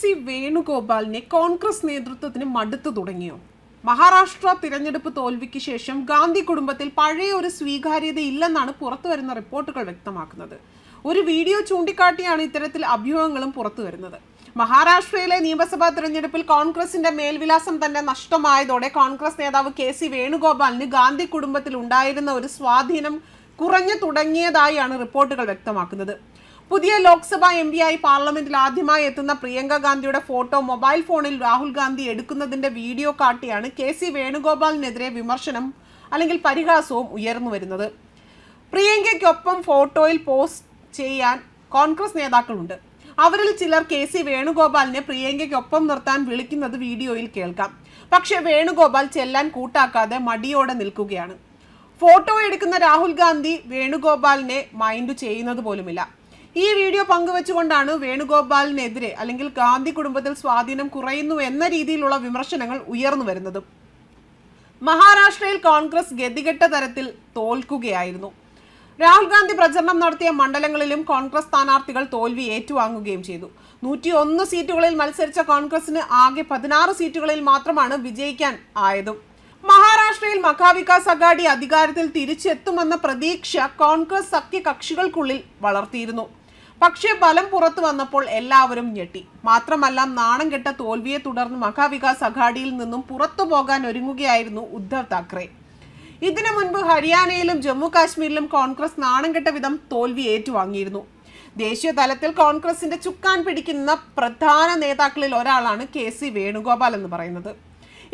C വേണുഗോപാലിനെ Congress നേതൃത്വത്തിന് മടുത്തു തുടങ്ങിയോ? മഹാരാഷ്ട്ര തിരഞ്ഞെടുപ്പ് തോൽവിക്ക് ശേഷം ഗാന്ധി കുടുംബത്തിൽ പഴയ ഒരു സ്വീകാര്യത ഇല്ലെന്നാണ് പുറത്തുവരുന്ന റിപ്പോർട്ടുകൾ വ്യക്തമാക്കുന്നത്. ഒരു വീഡിയോ ചൂണ്ടിക്കാട്ടിയാണ് ഇത്തരത്തിൽ അഭ്യൂഹങ്ങളും പുറത്തു വരുന്നത്. മഹാരാഷ്ട്രയിലെ നിയമസഭാ തിരഞ്ഞെടുപ്പിൽ കോൺഗ്രസിന്റെ മേൽവിലാസം തന്നെ നഷ്ടമായതോടെ കോൺഗ്രസ് നേതാവ് കെ സി വേണുഗോപാലിന് ഗാന്ധി കുടുംബത്തിൽ ഉണ്ടായിരുന്ന ഒരു സ്വാധീനം കുറഞ്ഞു തുടങ്ങിയതായാണ് റിപ്പോർട്ടുകൾ വ്യക്തമാക്കുന്നത്. പുതിയ ലോക്സഭാ എം ആയി പാർലമെന്റിൽ ആദ്യമായി എത്തുന്ന പ്രിയങ്ക ഗാന്ധിയുടെ ഫോട്ടോ മൊബൈൽ ഫോണിൽ രാഹുൽ ഗാന്ധി എടുക്കുന്നതിന്റെ വീഡിയോ കാട്ടിയാണ് കെ സി വേണുഗോപാലിനെതിരെ വിമർശനം അല്ലെങ്കിൽ പരിഹാസവും ഉയർന്നു വരുന്നത്. പ്രിയങ്കയ്ക്കൊപ്പം ഫോട്ടോയിൽ പോസ്റ്റ് ചെയ്യാൻ കോൺഗ്രസ് നേതാക്കളുണ്ട്. അവരിൽ ചിലർ കെ സി വേണുഗോപാലിനെ പ്രിയങ്കയ്ക്കൊപ്പം നിർത്താൻ വിളിക്കുന്നത് വീഡിയോയിൽ കേൾക്കാം. പക്ഷേ വേണുഗോപാൽ ചെല്ലാൻ കൂട്ടാക്കാതെ മടിയോടെ നിൽക്കുകയാണ്. ഫോട്ടോ എടുക്കുന്ന രാഹുൽ ഗാന്ധി വേണുഗോപാലിനെ മൈൻഡ് ചെയ്യുന്നത് പോലുമില്ല. ഈ വീഡിയോ പങ്കുവെച്ചുകൊണ്ടാണ് വേണുഗോപാലിനെതിരെ അല്ലെങ്കിൽ ഗാന്ധി കുടുംബത്തിൽ സ്വാധീനം കുറയുന്നു എന്ന രീതിയിലുള്ള വിമർശനങ്ങൾ ഉയർന്നു വരുന്നത്. മഹാരാഷ്ട്രയിൽ കോൺഗ്രസ് ഗതികെട്ട തരത്തിൽ തോൽക്കുകയായിരുന്നു. രാഹുൽ ഗാന്ധി പ്രചരണം നടത്തിയ മണ്ഡലങ്ങളിലും കോൺഗ്രസ് സ്ഥാനാർത്ഥികൾ തോൽവി ഏറ്റുവാങ്ങുകയും ചെയ്തു. നൂറ്റി ഒന്ന് സീറ്റുകളിൽ മത്സരിച്ച കോൺഗ്രസിന് ആകെ പതിനാറ് സീറ്റുകളിൽ മാത്രമാണ് വിജയിക്കാൻ ആയതും. മഹാരാഷ്ട്രയിൽ മഹാവികാസ് അഗാഡി അധികാരത്തിൽ തിരിച്ചെത്തുമെന്ന പ്രതീക്ഷ കോൺഗ്രസ് സഖ്യ കക്ഷികൾക്കുള്ളിൽ വളർത്തിയിരുന്നു. പക്ഷേ ഫലം പുറത്തു വന്നപ്പോൾ എല്ലാവരും ഞെട്ടി. മാത്രമല്ല നാണം കെട്ട തോൽവിയെ തുടർന്ന് മഹാവികാസ് അഘാഡിയിൽ നിന്നും പുറത്തു പോകാൻ ഒരുങ്ങുകയായിരുന്നു ഉദ്ധവ് താക്കറെ. ഇതിനു മുൻപ് ഹരിയാനയിലും ജമ്മു കാശ്മീരിലും കോൺഗ്രസ് നാണം കെട്ട വിധം തോൽവി ഏറ്റുവാങ്ങിയിരുന്നു. ദേശീയ തലത്തിൽ കോൺഗ്രസിന്റെ ചുക്കാൻ പിടിക്കുന്ന പ്രധാന നേതാക്കളിൽ ഒരാളാണ് കെ സി വേണുഗോപാൽ എന്ന് പറയുന്നത്.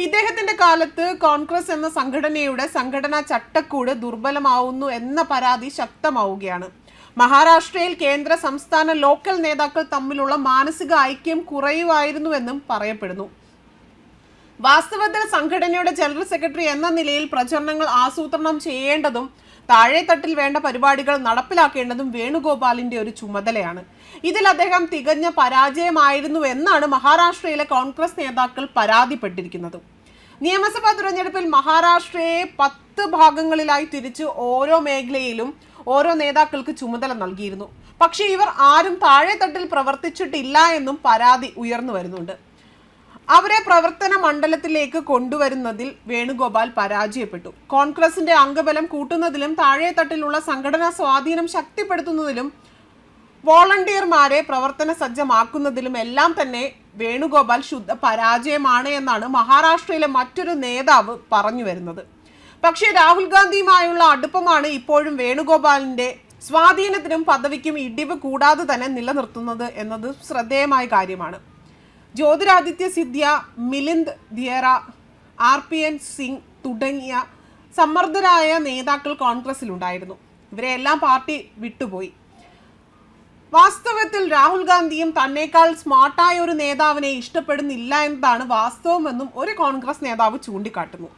ഇദ്ദേഹത്തിന്റെ കാലത്ത് കോൺഗ്രസ് എന്ന സംഘടനയുടെ സംഘടനാ ചട്ടക്കൂട് ദുർബലമാവുന്നു എന്ന പരാതി ശക്തമാവുകയാണ്. മഹാരാഷ്ട്രയിൽ കേന്ദ്ര സംസ്ഥാന ലോക്കൽ നേതാക്കൾ തമ്മിലുള്ള മാനസിക ഐക്യം കുറയുമായിരുന്നുവെന്നും പറയപ്പെടുന്നു. വാസ്തവത്തിൽ സംഘടനയുടെ ജനറൽ സെക്രട്ടറി എന്ന നിലയിൽ പ്രചരണങ്ങൾ ആസൂത്രണം ചെയ്യേണ്ടതും താഴെത്തട്ടിൽ വേണ്ട പരിപാടികൾ നടപ്പിലാക്കേണ്ടതും വേണുഗോപാലിന്റെ ഒരു ചുമതലയാണ്. ഇതിൽ അദ്ദേഹം തികഞ്ഞ പരാജയമായിരുന്നു എന്നാണ് മഹാരാഷ്ട്രയിലെ കോൺഗ്രസ് നേതാക്കൾ പരാതിപ്പെട്ടിരിക്കുന്നത്. നിയമസഭാ തിരഞ്ഞെടുപ്പിൽ മഹാരാഷ്ട്രയെ പത്ത് ഭാഗങ്ങളിലായി തിരിച്ച് ഓരോ മേഖലയിലും ഓരോ നേതാക്കൾക്ക് ചുമതല നൽകിയിരുന്നു. പക്ഷേ ഇവർ ആരും താഴെത്തട്ടിൽ പ്രവർത്തിച്ചിട്ടില്ല എന്നും പരാതി ഉയർന്നു വരുന്നുണ്ട്. അവരെ പ്രവർത്തന മണ്ഡലത്തിലേക്ക് കൊണ്ടുവരുന്നതിൽ വേണുഗോപാൽ പരാജയപ്പെട്ടു. കോൺഗ്രസിന്റെ അംഗബലം കൂട്ടുന്നതിലും താഴെത്തട്ടിലുള്ള സംഘടനാ സ്വാധീനം ശക്തിപ്പെടുത്തുന്നതിലും വോളണ്ടിയർമാരെ പ്രവർത്തന സജ്ജമാക്കുന്നതിലും എല്ലാം തന്നെ വേണുഗോപാൽ ശുദ്ധ പരാജയമാണ് എന്നാണ് മഹാരാഷ്ട്രയിലെ മറ്റൊരു നേതാവ് പറഞ്ഞു വരുന്നത്. പക്ഷേ രാഹുൽ ഗാന്ധിയുമായുള്ള അടുപ്പമാണ് ഇപ്പോഴും വേണുഗോപാലിന്റെ സ്വാധീനത്തിനും പദവിക്കും ഇടിവ് കൂടാതെ തന്നെ നിലനിർത്തുന്നത് എന്നത് ശ്രദ്ധേയമായ കാര്യമാണ്. Jyotiraditya Scindia Milind Deora R P N Singh തുടങ്ങിയ സമ്മർദ്ദരായ നേതാക്കൾ കോൺഗ്രസിലുണ്ടായിരുന്നു. ഇവരെല്ലാം പാർട്ടി വിട്ടുപോയി. വാസ്തവത്തിൽ രാഹുൽ ഗാന്ധിയും തന്നേക്കാൾ സ്മാർട്ടായ ഒരു നേതാവിനെ ഇഷ്ടപ്പെടുന്നില്ല എന്നതാണ് വാസ്തവമെന്നും ഒരു കോൺഗ്രസ് നേതാവ് ചൂണ്ടിക്കാട്ടുന്നു.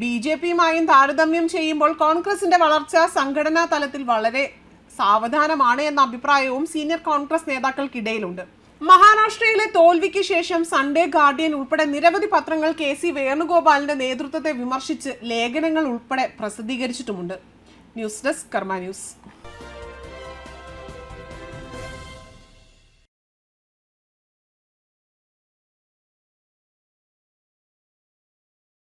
ബി ജെ പിയുമായും താരതമ്യം ചെയ്യുമ്പോൾ കോൺഗ്രസിന്റെ വളർച്ച സംഘടനാ തലത്തിൽ വളരെ സാവധാനമാണ് എന്ന അഭിപ്രായവും സീനിയർ കോൺഗ്രസ് നേതാക്കൾക്കിടയിലുണ്ട്. മഹാരാഷ്ട്രയിലെ തോൽവിക്ക് ശേഷം സൺഡേ ഗാർഡിയൻ ഉൾപ്പെടെ നിരവധി പത്രങ്ങൾ കെ സി വേണുഗോപാലിന്റെ നേതൃത്വത്തെ വിമർശിച്ച് ലേഖനങ്ങൾ ഉൾപ്പെടെ പ്രസിദ്ധീകരിച്ചിട്ടുമുണ്ട്. News desk Karma news.